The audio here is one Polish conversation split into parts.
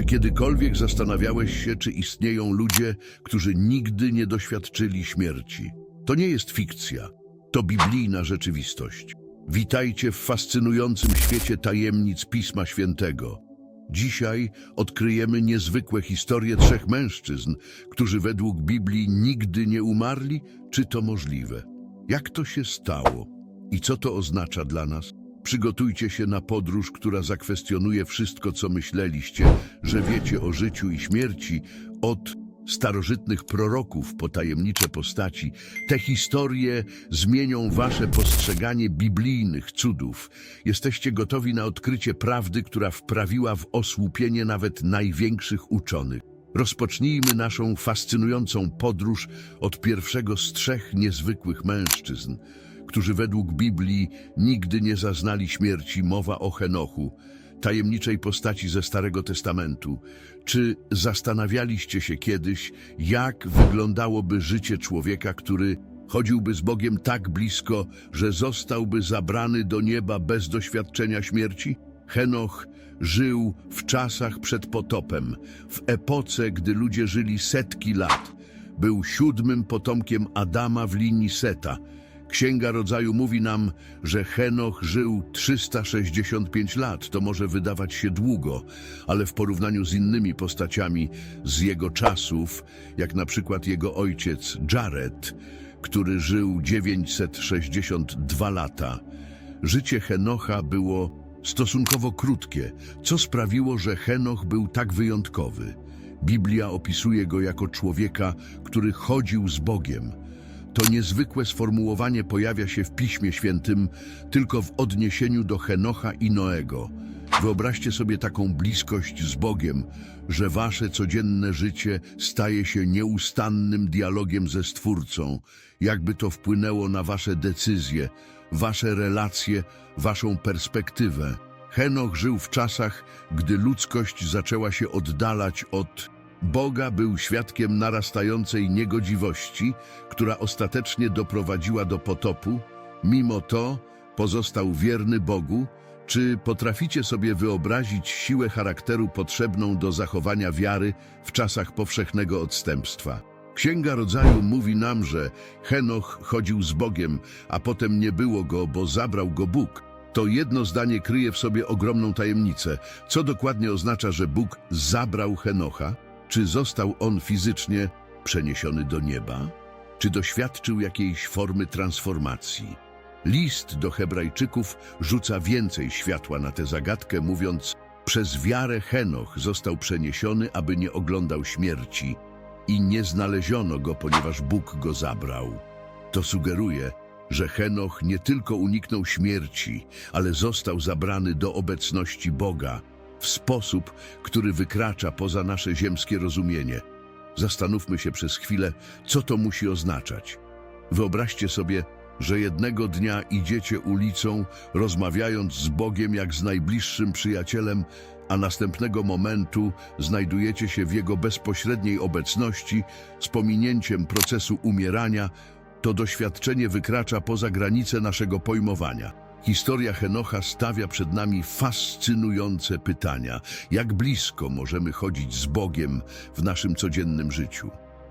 Czy kiedykolwiek zastanawiałeś się, czy istnieją ludzie, którzy nigdy nie doświadczyli śmierci? To nie jest fikcja, to biblijna rzeczywistość. Witajcie w fascynującym świecie tajemnic Pisma Świętego. Dzisiaj odkryjemy niezwykłe historie trzech mężczyzn, którzy według Biblii nigdy nie umarli. Czy to możliwe? Jak to się stało? I co to oznacza dla nas? Przygotujcie się na podróż, która zakwestionuje wszystko, co myśleliście, że wiecie o życiu i śmierci, od starożytnych proroków po tajemnicze postaci. Te historie zmienią wasze postrzeganie biblijnych cudów. Jesteście gotowi na odkrycie prawdy, która wprawiła w osłupienie nawet największych uczonych. Rozpocznijmy naszą fascynującą podróż od pierwszego z trzech niezwykłych mężczyzn, którzy według Biblii nigdy nie zaznali śmierci. Mowa o Henochu, tajemniczej postaci ze Starego Testamentu. Czy zastanawialiście się kiedyś, jak wyglądałoby życie człowieka, który chodziłby z Bogiem tak blisko, że zostałby zabrany do nieba bez doświadczenia śmierci? Henoch żył w czasach przed potopem, w epoce, gdy ludzie żyli setki lat. Był siódmym potomkiem Adama w linii Seta. Księga Rodzaju mówi nam, że Henoch żył 365 lat. To może wydawać się długo, ale w porównaniu z innymi postaciami z jego czasów, jak na przykład jego ojciec Jared, który żył 962 lata, życie Henocha było stosunkowo krótkie, co sprawiło, że Henoch był tak wyjątkowy. Biblia opisuje go jako człowieka, który chodził z Bogiem. To niezwykłe sformułowanie pojawia się w Piśmie Świętym tylko w odniesieniu do Henocha i Noego. Wyobraźcie sobie taką bliskość z Bogiem, że wasze codzienne życie staje się nieustannym dialogiem ze Stwórcą, jakby to wpłynęło na wasze decyzje, wasze relacje, waszą perspektywę. Henoch żył w czasach, gdy ludzkość zaczęła się oddalać od Boga, był świadkiem narastającej niegodziwości, która ostatecznie doprowadziła do potopu. Mimo to pozostał wierny Bogu. Czy potraficie sobie wyobrazić siłę charakteru potrzebną do zachowania wiary w czasach powszechnego odstępstwa? Księga Rodzaju mówi nam, że Henoch chodził z Bogiem, a potem nie było go, bo zabrał go Bóg. To jedno zdanie kryje w sobie ogromną tajemnicę. Co dokładnie oznacza, że Bóg zabrał Henocha? Czy został on fizycznie przeniesiony do nieba? Czy doświadczył jakiejś formy transformacji? List do Hebrajczyków rzuca więcej światła na tę zagadkę, mówiąc: Przez wiarę Henoch został przeniesiony, aby nie oglądał śmierci, i nie znaleziono go, ponieważ Bóg go zabrał. To sugeruje, że Henoch nie tylko uniknął śmierci, ale został zabrany do obecności Boga w sposób, który wykracza poza nasze ziemskie rozumienie. Zastanówmy się przez chwilę, co to musi oznaczać. Wyobraźcie sobie, że jednego dnia idziecie ulicą, rozmawiając z Bogiem jak z najbliższym przyjacielem, a następnego momentu znajdujecie się w Jego bezpośredniej obecności z pominięciem procesu umierania, to doświadczenie wykracza poza granice naszego pojmowania. Historia Henocha stawia przed nami fascynujące pytania. Jak blisko możemy chodzić z Bogiem w naszym codziennym życiu?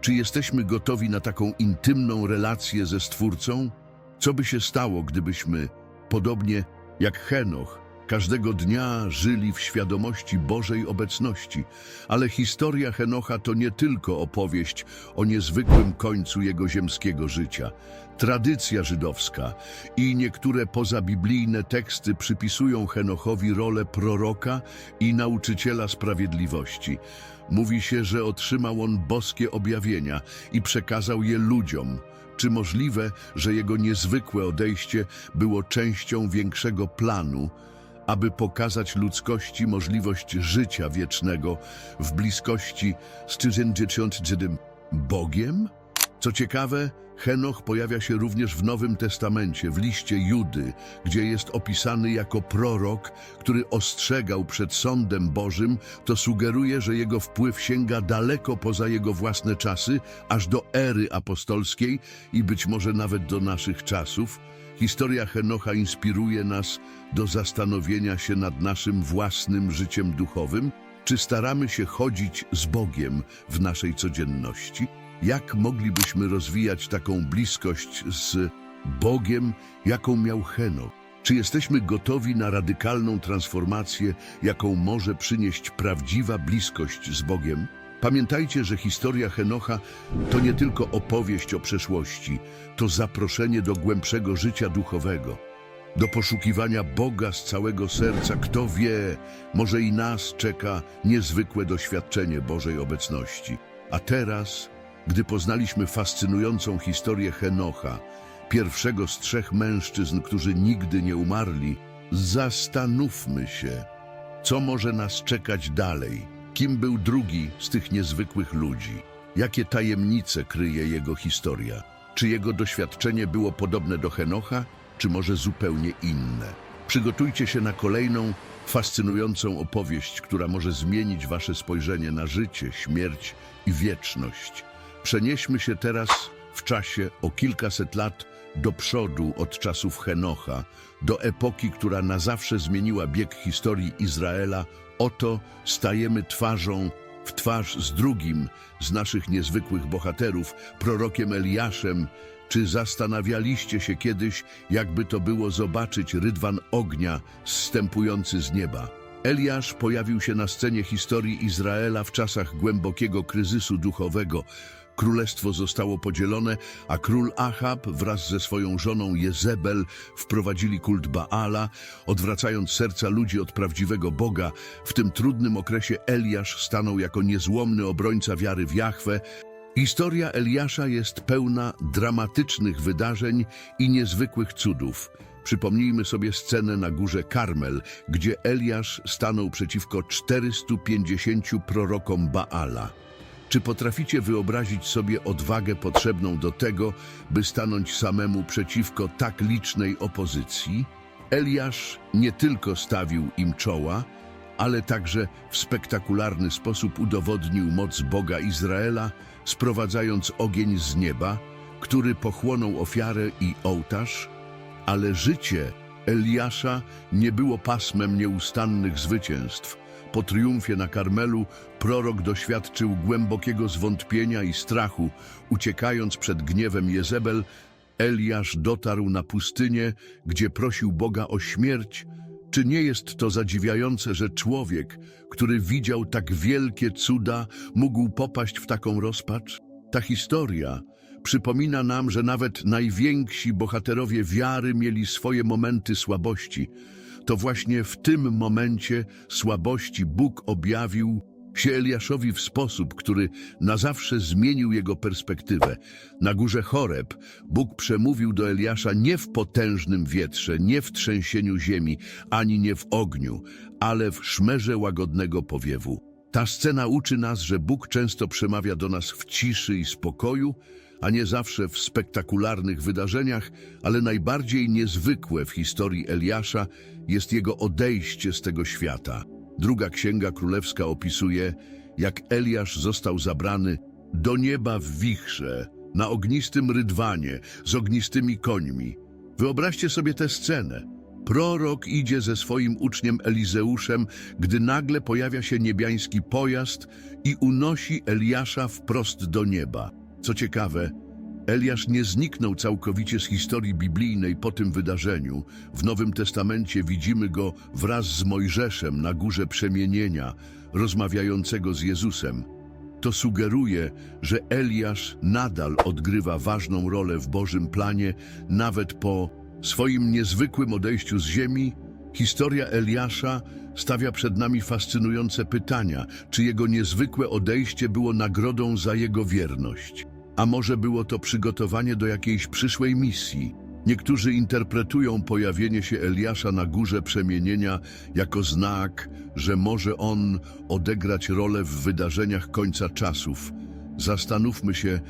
Czy jesteśmy gotowi na taką intymną relację ze Stwórcą? Co by się stało, gdybyśmy, podobnie jak Henoch, każdego dnia żyli w świadomości Bożej obecności? Ale historia Henocha to nie tylko opowieść o niezwykłym końcu jego ziemskiego życia. Tradycja żydowska i niektóre pozabiblijne teksty przypisują Henochowi rolę proroka i nauczyciela sprawiedliwości. Mówi się, że otrzymał on boskie objawienia i przekazał je ludziom. Czy możliwe, że jego niezwykłe odejście było częścią większego planu, aby pokazać ludzkości możliwość życia wiecznego w bliskości z 1900 Bogiem? Co ciekawe, Henoch pojawia się również w Nowym Testamencie, w liście Judy, gdzie jest opisany jako prorok, który ostrzegał przed sądem Bożym, to sugeruje, że jego wpływ sięga daleko poza jego własne czasy, aż do ery apostolskiej i być może nawet do naszych czasów. Historia Henocha inspiruje nas do zastanowienia się nad naszym własnym życiem duchowym. Czy staramy się chodzić z Bogiem w naszej codzienności? Jak moglibyśmy rozwijać taką bliskość z Bogiem, jaką miał Henok? Czy jesteśmy gotowi na radykalną transformację, jaką może przynieść prawdziwa bliskość z Bogiem? Pamiętajcie, że historia Henocha to nie tylko opowieść o przeszłości, to zaproszenie do głębszego życia duchowego, do poszukiwania Boga z całego serca. Kto wie, może i nas czeka niezwykłe doświadczenie Bożej obecności. A teraz, gdy poznaliśmy fascynującą historię Henocha, pierwszego z trzech mężczyzn, którzy nigdy nie umarli, zastanówmy się, co może nas czekać dalej. Kim był drugi z tych niezwykłych ludzi? Jakie tajemnice kryje jego historia? Czy jego doświadczenie było podobne do Henocha, czy może zupełnie inne? Przygotujcie się na kolejną fascynującą opowieść, która może zmienić wasze spojrzenie na życie, śmierć i wieczność. Przenieśmy się teraz w czasie o kilkaset lat do przodu od czasów Henocha, do epoki, która na zawsze zmieniła bieg historii Izraela. Oto stajemy twarzą w twarz z drugim z naszych niezwykłych bohaterów, prorokiem Eliaszem. Czy zastanawialiście się kiedyś, jakby to było zobaczyć rydwan ognia zstępujący z nieba? Eliasz pojawił się na scenie historii Izraela w czasach głębokiego kryzysu duchowego. Królestwo zostało podzielone, a król Achab wraz ze swoją żoną Jezebel wprowadzili kult Baala, odwracając serca ludzi od prawdziwego Boga. W tym trudnym okresie Eliasz stanął jako niezłomny obrońca wiary w Jahwe. Historia Eliasza jest pełna dramatycznych wydarzeń i niezwykłych cudów. Przypomnijmy sobie scenę na górze Karmel, gdzie Eliasz stanął przeciwko 450 prorokom Baala. Czy potraficie wyobrazić sobie odwagę potrzebną do tego, by stanąć samemu przeciwko tak licznej opozycji? Eliasz nie tylko stawił im czoła, ale także w spektakularny sposób udowodnił moc Boga Izraela, sprowadzając ogień z nieba, który pochłonął ofiarę i ołtarz, ale życie Eliasza nie było pasmem nieustannych zwycięstw. Po triumfie na Karmelu prorok doświadczył głębokiego zwątpienia i strachu. Uciekając przed gniewem Jezebel, Eliasz dotarł na pustynię, gdzie prosił Boga o śmierć. Czy nie jest to zadziwiające, że człowiek, który widział tak wielkie cuda, mógł popaść w taką rozpacz? Ta historia przypomina nam, że nawet najwięksi bohaterowie wiary mieli swoje momenty słabości. To właśnie w tym momencie słabości Bóg objawił się Eliaszowi w sposób, który na zawsze zmienił jego perspektywę. Na górze Choreb Bóg przemówił do Eliasza nie w potężnym wietrze, nie w trzęsieniu ziemi, ani nie w ogniu, ale w szmerze łagodnego powiewu. Ta scena uczy nas, że Bóg często przemawia do nas w ciszy i spokoju, a nie zawsze w spektakularnych wydarzeniach, ale najbardziej niezwykłe w historii Eliasza jest jego odejście z tego świata. Druga Księga Królewska opisuje, jak Eliasz został zabrany do nieba w wichrze, na ognistym rydwanie, z ognistymi końmi. Wyobraźcie sobie tę scenę. Prorok idzie ze swoim uczniem Elizeuszem, gdy nagle pojawia się niebiański pojazd i unosi Eliasza wprost do nieba. Co ciekawe, Eliasz nie zniknął całkowicie z historii biblijnej po tym wydarzeniu. W Nowym Testamencie widzimy go wraz z Mojżeszem na górze przemienienia, rozmawiającego z Jezusem. To sugeruje, że Eliasz nadal odgrywa ważną rolę w Bożym planie, nawet po swoim niezwykłym odejściu z ziemi. Historia Eliasza stawia przed nami fascynujące pytania, czy jego niezwykłe odejście było nagrodą za jego wierność. A może było to przygotowanie do jakiejś przyszłej misji? Niektórzy interpretują pojawienie się Eliasza na górze przemienienia jako znak, że może on odegrać rolę w wydarzeniach końca czasów. Zastanówmy się,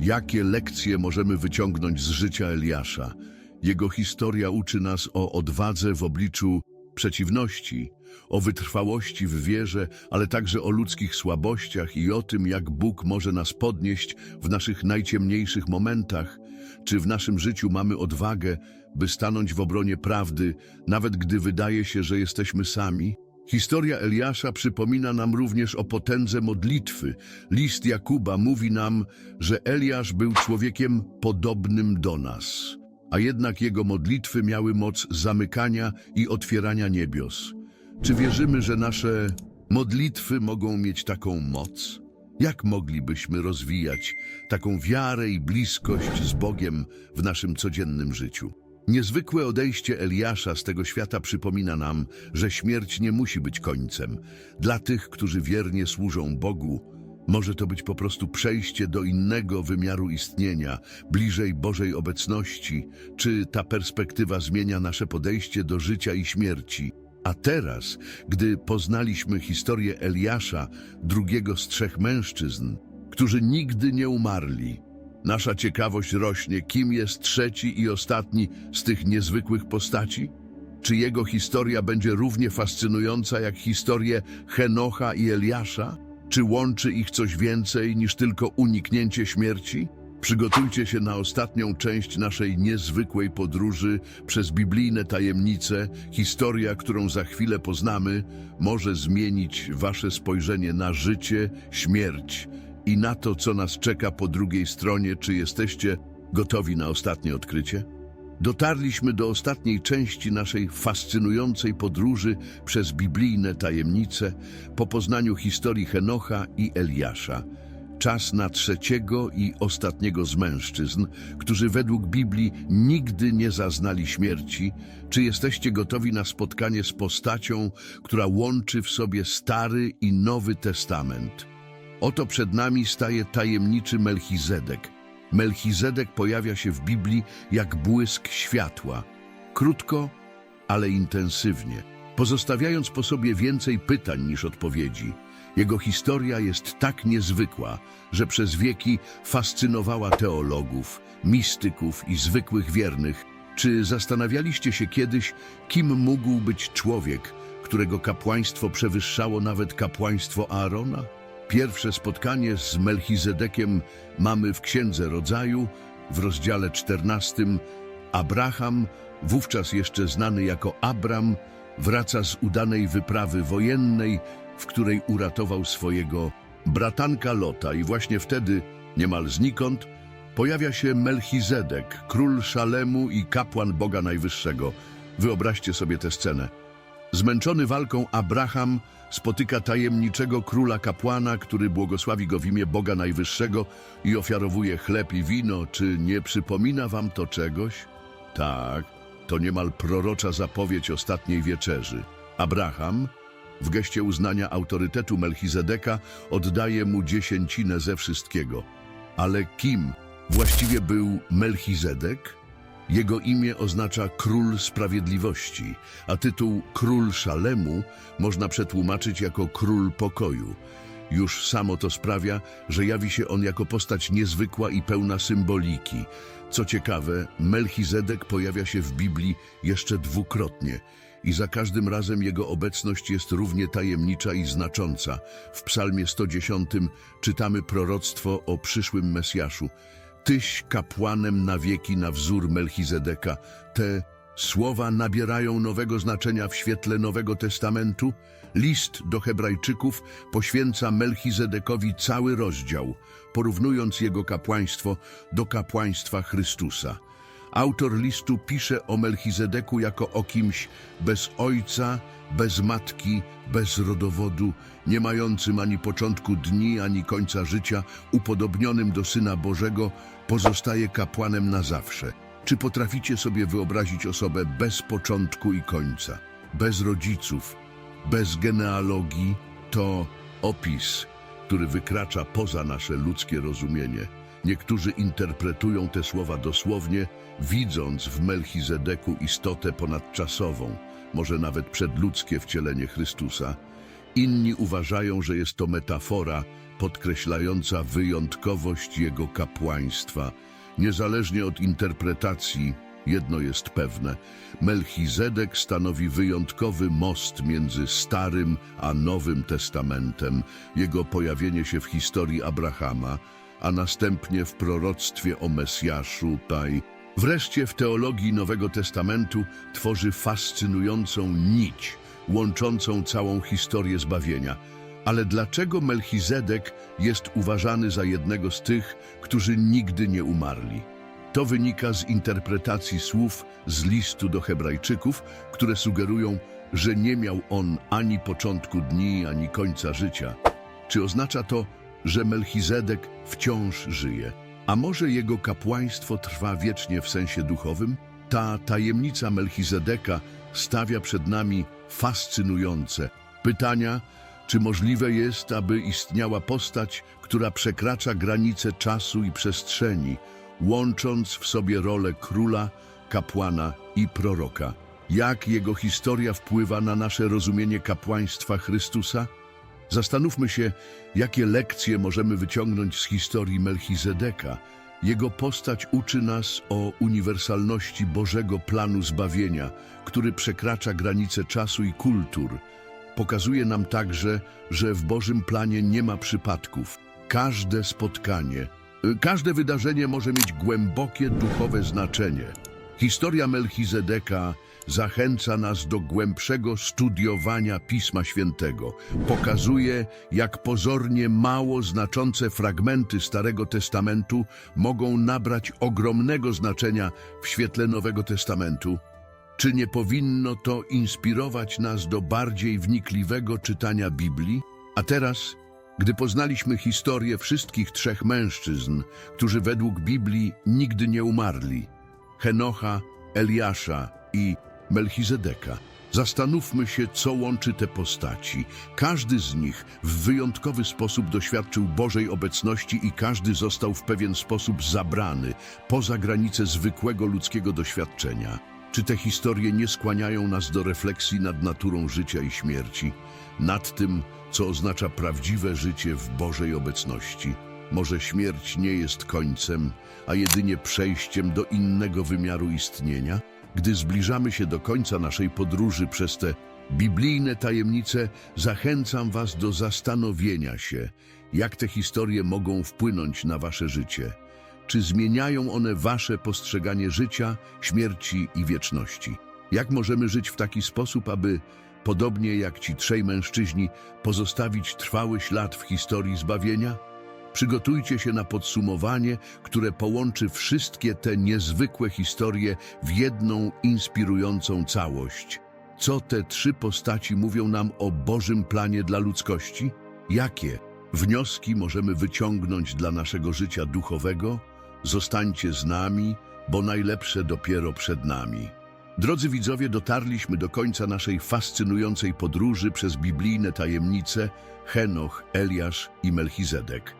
jakie lekcje możemy wyciągnąć z życia Eliasza. Jego historia uczy nas o odwadze w obliczu przeciwności, o wytrwałości w wierze, ale także o ludzkich słabościach i o tym, jak Bóg może nas podnieść w naszych najciemniejszych momentach. Czy w naszym życiu mamy odwagę, by stanąć w obronie prawdy, nawet gdy wydaje się, że jesteśmy sami? Historia Eliasza przypomina nam również o potędze modlitwy. List Jakuba mówi nam, że Eliasz był człowiekiem podobnym do nas, a jednak jego modlitwy miały moc zamykania i otwierania niebios. Czy wierzymy, że nasze modlitwy mogą mieć taką moc? Jak moglibyśmy rozwijać taką wiarę i bliskość z Bogiem w naszym codziennym życiu? Niezwykłe odejście Eliasza z tego świata przypomina nam, że śmierć nie musi być końcem. Dla tych, którzy wiernie służą Bogu, może to być po prostu przejście do innego wymiaru istnienia, bliżej Bożej obecności, czy ta perspektywa zmienia nasze podejście do życia i śmierci. A teraz, gdy poznaliśmy historię Eliasza, drugiego z trzech mężczyzn, którzy nigdy nie umarli, nasza ciekawość rośnie, kim jest trzeci i ostatni z tych niezwykłych postaci? Czy jego historia będzie równie fascynująca jak historie Henocha i Eliasza? Czy łączy ich coś więcej niż tylko uniknięcie śmierci? Przygotujcie się na ostatnią część naszej niezwykłej podróży przez biblijne tajemnice. Historia, którą za chwilę poznamy, może zmienić wasze spojrzenie na życie, śmierć i na to, co nas czeka po drugiej stronie. Czy jesteście gotowi na ostatnie odkrycie? Dotarliśmy do ostatniej części naszej fascynującej podróży przez biblijne tajemnice po poznaniu historii Henocha i Eliasza. Czas na trzeciego i ostatniego z mężczyzn, którzy według Biblii nigdy nie zaznali śmierci. Czy jesteście gotowi na spotkanie z postacią, która łączy w sobie Stary i Nowy Testament? Oto przed nami staje tajemniczy Melchizedek. Melchizedek pojawia się w Biblii jak błysk światła. Krótko, ale intensywnie, pozostawiając po sobie więcej pytań niż odpowiedzi. Jego historia jest tak niezwykła, że przez wieki fascynowała teologów, mistyków i zwykłych wiernych. Czy zastanawialiście się kiedyś, kim mógł być człowiek, którego kapłaństwo przewyższało nawet kapłaństwo Aarona? Pierwsze spotkanie z Melchizedekiem mamy w Księdze Rodzaju w rozdziale 14. Abraham, wówczas jeszcze znany jako Abram, wraca z udanej wyprawy wojennej, w której uratował swojego bratanka Lota i właśnie wtedy, niemal znikąd, pojawia się Melchizedek, król Szalemu i kapłan Boga Najwyższego. Wyobraźcie sobie tę scenę. Zmęczony walką Abraham spotyka tajemniczego króla kapłana, który błogosławi go w imię Boga Najwyższego i ofiarowuje chleb i wino. Czy nie przypomina wam to czegoś? Tak, to niemal prorocza zapowiedź ostatniej wieczerzy. Abraham, w geście uznania autorytetu Melchizedeka, oddaje mu dziesięcinę ze wszystkiego. Ale kim właściwie był Melchizedek? Jego imię oznacza Król Sprawiedliwości, a tytuł Król Szalemu można przetłumaczyć jako Król Pokoju. Już samo to sprawia, że jawi się on jako postać niezwykła i pełna symboliki. Co ciekawe, Melchizedek pojawia się w Biblii jeszcze dwukrotnie i za każdym razem jego obecność jest równie tajemnicza i znacząca. W Psalmie 110 czytamy proroctwo o przyszłym Mesjaszu. Tyś kapłanem na wieki na wzór Melchizedeka. Te słowa nabierają nowego znaczenia w świetle Nowego Testamentu. List do Hebrajczyków poświęca Melchizedekowi cały rozdział, porównując jego kapłaństwo do kapłaństwa Chrystusa. Autor listu pisze o Melchizedeku jako o kimś bez ojca, bez matki, bez rodowodu, nie mającym ani początku dni, ani końca życia, upodobnionym do Syna Bożego, pozostaje kapłanem na zawsze. Czy potraficie sobie wyobrazić osobę bez początku i końca, bez rodziców, bez genealogii? To opis, który wykracza poza nasze ludzkie rozumienie. Niektórzy interpretują te słowa dosłownie, widząc w Melchizedeku istotę ponadczasową, może nawet przedludzkie wcielenie Chrystusa. Inni uważają, że jest to metafora podkreślająca wyjątkowość jego kapłaństwa. Niezależnie od interpretacji, jedno jest pewne. Melchizedek stanowi wyjątkowy most między Starym a Nowym Testamentem. Jego pojawienie się w historii Abrahama, a następnie w proroctwie o Mesjaszu, taj. Wreszcie w teologii Nowego Testamentu tworzy fascynującą nić, łączącą całą historię zbawienia. Ale dlaczego Melchizedek jest uważany za jednego z tych, którzy nigdy nie umarli? To wynika z interpretacji słów z listu do Hebrajczyków, które sugerują, że nie miał on ani początku dni, ani końca życia. Czy oznacza to, że Melchizedek wciąż żyje? A może jego kapłaństwo trwa wiecznie w sensie duchowym? Ta tajemnica Melchizedeka stawia przed nami fascynujące pytania, czy możliwe jest, aby istniała postać, która przekracza granice czasu i przestrzeni, łącząc w sobie rolę króla, kapłana i proroka? Jak jego historia wpływa na nasze rozumienie kapłaństwa Chrystusa? Zastanówmy się, jakie lekcje możemy wyciągnąć z historii Melchizedeka. Jego postać uczy nas o uniwersalności Bożego planu zbawienia, który przekracza granice czasu i kultur. Pokazuje nam także, że w Bożym planie nie ma przypadków. Każde spotkanie, y, każde wydarzenie może mieć głębokie duchowe znaczenie. Historia Melchizedeka zachęca nas do głębszego studiowania Pisma Świętego. Pokazuje, jak pozornie mało znaczące fragmenty Starego Testamentu mogą nabrać ogromnego znaczenia w świetle Nowego Testamentu. Czy nie powinno to inspirować nas do bardziej wnikliwego czytania Biblii? A teraz, gdy poznaliśmy historię wszystkich trzech mężczyzn, którzy według Biblii nigdy nie umarli, Henocha, Eliasza i Melchizedeka. Zastanówmy się, co łączy te postaci. Każdy z nich w wyjątkowy sposób doświadczył Bożej obecności i każdy został w pewien sposób zabrany poza granice zwykłego ludzkiego doświadczenia. Czy te historie nie skłaniają nas do refleksji nad naturą życia i śmierci, nad tym, co oznacza prawdziwe życie w Bożej obecności? Może śmierć nie jest końcem, a jedynie przejściem do innego wymiaru istnienia? Gdy zbliżamy się do końca naszej podróży przez te biblijne tajemnice, zachęcam Was do zastanowienia się, jak te historie mogą wpłynąć na Wasze życie. Czy zmieniają one Wasze postrzeganie życia, śmierci i wieczności? Jak możemy żyć w taki sposób, aby, podobnie jak ci trzej mężczyźni, pozostawić trwały ślad w historii zbawienia? Przygotujcie się na podsumowanie, które połączy wszystkie te niezwykłe historie w jedną inspirującą całość. Co te trzy postaci mówią nam o Bożym planie dla ludzkości? Jakie wnioski możemy wyciągnąć dla naszego życia duchowego? Zostańcie z nami, bo najlepsze dopiero przed nami. Drodzy widzowie, dotarliśmy do końca naszej fascynującej podróży przez biblijne tajemnice Henoch, Eliasz i Melchizedek.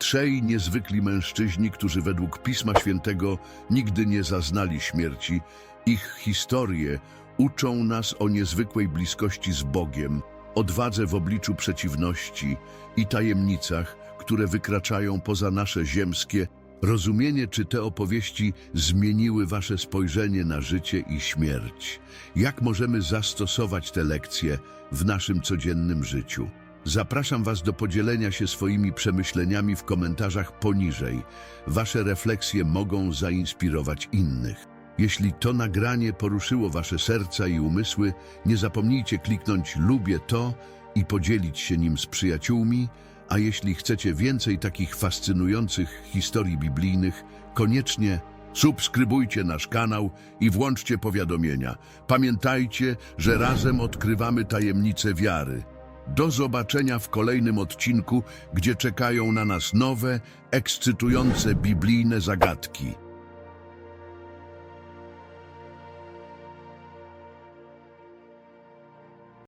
Trzej niezwykli mężczyźni, którzy według Pisma Świętego nigdy nie zaznali śmierci, ich historie uczą nas o niezwykłej bliskości z Bogiem, odwadze w obliczu przeciwności i tajemnicach, które wykraczają poza nasze ziemskie rozumienie, czy te opowieści zmieniły wasze spojrzenie na życie i śmierć. Jak możemy zastosować te lekcje w naszym codziennym życiu? Zapraszam Was do podzielenia się swoimi przemyśleniami w komentarzach poniżej. Wasze refleksje mogą zainspirować innych. Jeśli to nagranie poruszyło Wasze serca i umysły, nie zapomnijcie kliknąć lubię to i podzielić się nim z przyjaciółmi, a jeśli chcecie więcej takich fascynujących historii biblijnych, koniecznie subskrybujcie nasz kanał i włączcie powiadomienia. Pamiętajcie, że razem odkrywamy tajemnice wiary. Do zobaczenia w kolejnym odcinku, gdzie czekają na nas nowe, ekscytujące biblijne zagadki.